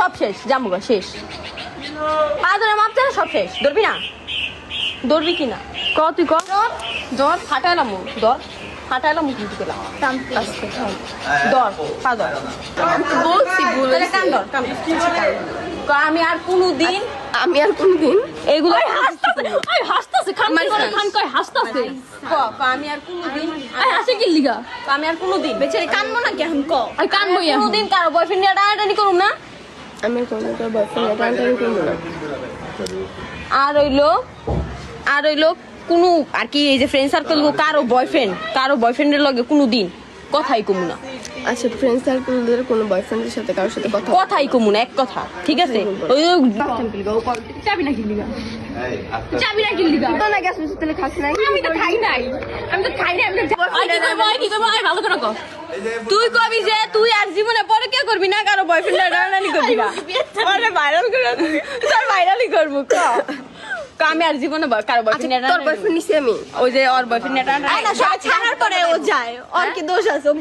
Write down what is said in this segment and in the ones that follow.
সব শেষ জামুগা শেষ। পা ধরে মাপছে না সব শেষ। ধরবি না? ধরবি কি না ক? তুই ক ধর মুখ ধর কিন্তু ধর পা ধর। বলছি তাহলে কান ধর কান ধর। আমি আর কোনো দিন আমি আর কোনদিন এগুলো আই হাসতাছে খান করে। খান কয় হাসতাছে। ক, আমি আর কোনো দিন আই হাসে কি লিগা? আমি আর কোনো দিন বেচারি কানবো না কি। এখন ক আই কান বই কোনো দিন কারও বয়ফ্রেন্ড নিয়ে টানাটানি করুম না? আমি তোর বয়ফ্রেন্ড টানটানি করব না আর হইল আর হইল কোনো আর কি এই যে ফ্রেন্ড সার্কেল কারও বয়ফ্রেন্ড কারও বয়ফ্রেন্ডের লগে কোনো দিন কথাই কমু না। আচ্ছা ফ্রেন্ড সার্কেলদের কোনো বয়ফ্রেন্ডের সাথে কারোর সাথে কথা কথাই কমু না এক কথা ঠিক আছে? ওই চাবি না চাবি না কি লিগা তো না গ্যাস মিষ্টি তেলে খাস নাই। আমি তো খাই নাই। আমি তো খাই নাই আমি তো তুই কবি যে তুই আর জীবনে পরে কে করবি না কারও বয়ফ্রেন্ড টানাটানি করবি না আরে ভাইরাল করে তোর ভাইরালই করব আমি আর জীবনে কারও বয়ফ্রেন্ড আচ্ছা, তোর বয়ফ্রেন্ড নিছি আমি ওই যে ওর বয়ফ্রেন্ড আয় না ছাড়ার পরে ও যায় ওর কি দোষ আছে ও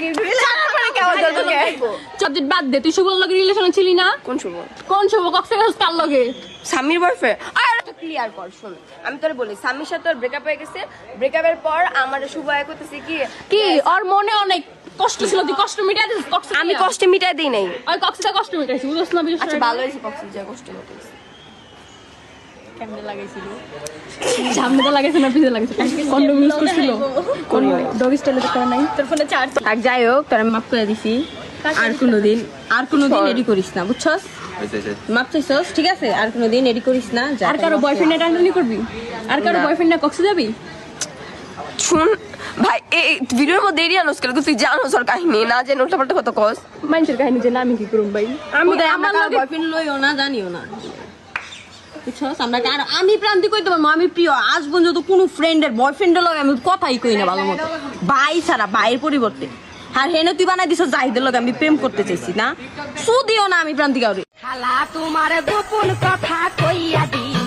ছাড়ার পরে কেমন যায় তোকে বাদ দে তুই শুভর লগে রিলেশনে ছিলি না কোন শুভ কোন শুভ কক্সবাজার কার লগে স্বামীর বয়ফ্রেন্ড আর ক্লিয়ার কর শোন। আমি তোরে বলি স্বামীর সাথে তোর ব্রেকআপ হয়ে গেছে। ব্রেকআপের পর আমার শুভ আয় করতেছে কি? কি ওর মনে অনেক কষ্ট ছিল তুই কষ্ট মিটাই দিস কষ্ট আমি কষ্টে মিটাই দিই নাই। ওই কক্সটা কষ্ট মিটাইছি বুঝছ না বুঝছ আচ্ছা ভালো হয়েছে কষ্ট যা কষ্ট মিটাইছে। কেমনে লাগাইছিল? সামনে তো লাগাইছে না পিছে লাগাইছে। কন্ডম ইউজ করছিল? কোন ডগ স্টাইলে তো নাই। তোর ফোনে চার্জ থাক যাই হোক তোর আমি মাফ করে দিছি। আর কোনোদিন আর কোনোদিন এডি করিস না বুঝছস? মাপ চাইছস ঠিক আছে? আর কোনোদিন এডি করিস না আর কারও বয়ফ্রেন্ডে টানটানি করবি? আর কারও না। কক্সে যাবি? শুন ভাই এই ভিডিওর মধ্যে এরিয়া নস কেন? তুই জানোস ওর কাহিনী না জেনে উল্টা পাল্টা কত কস। মানুষের কাহিনী যে আমি কি করুম ভাই? আমি আমি আমার বয়ফ্রেন্ড লইও না জানিও না। বুঝছস আমরা আর আমি প্রান্তি কইতে পারব আমি প্রিয়। আজ পর্যন্ত কোনো ফ্রেন্ডের বয়ফ্রেন্ডের লগে আমি কথাই কই না ভালো মতো। ভাই ছাড়া ভাইয়ের পরিবর্তে। আর হেনে তুই বানাই দিছ, জাহিদের লোক আমি প্রেম করতে চাইছি, না? সুদিও না আমি প্রান্তিকা ওরে খালা তোমার গোপন কথা কইয়া দিমু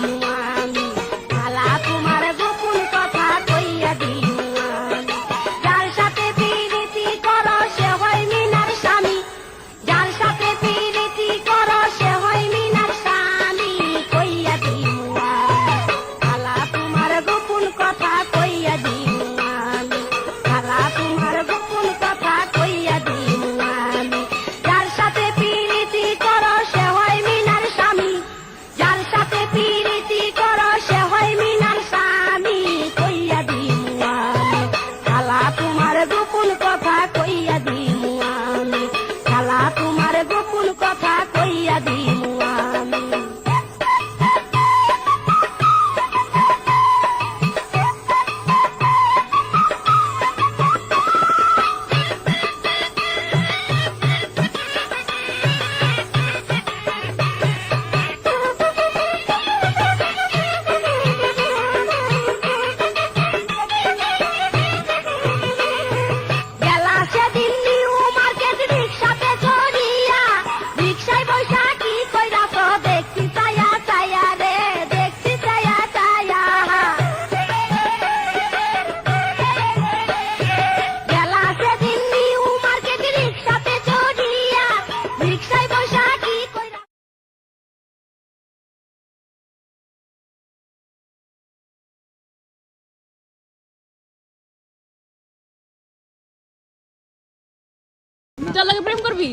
যার লাগে প্রেম করবি?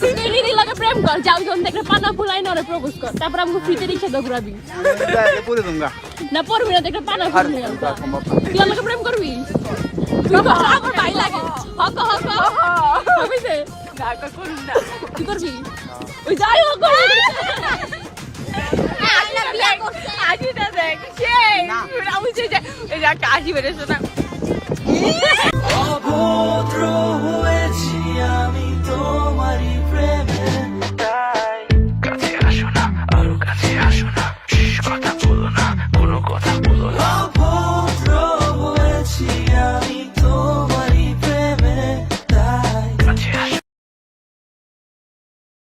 তুই রিদি লাগে প্রেম কর। যাও যখন দেখলে পানা ফুলাই না প্রপোজ কর। তারপর আমাকে ফ্রিতে রিক্সা দে ঘুরাবি। না পড়বি না দেখলে পানা ফুলাই তুই আমাকে প্রেম করবি? তুই কর, আমার ভাই লাগে। হক হক হবে সে তুই করবি? ওই যাই হোক। আজিটা দেখ সেই আমি যে আসি বেড়েছে না।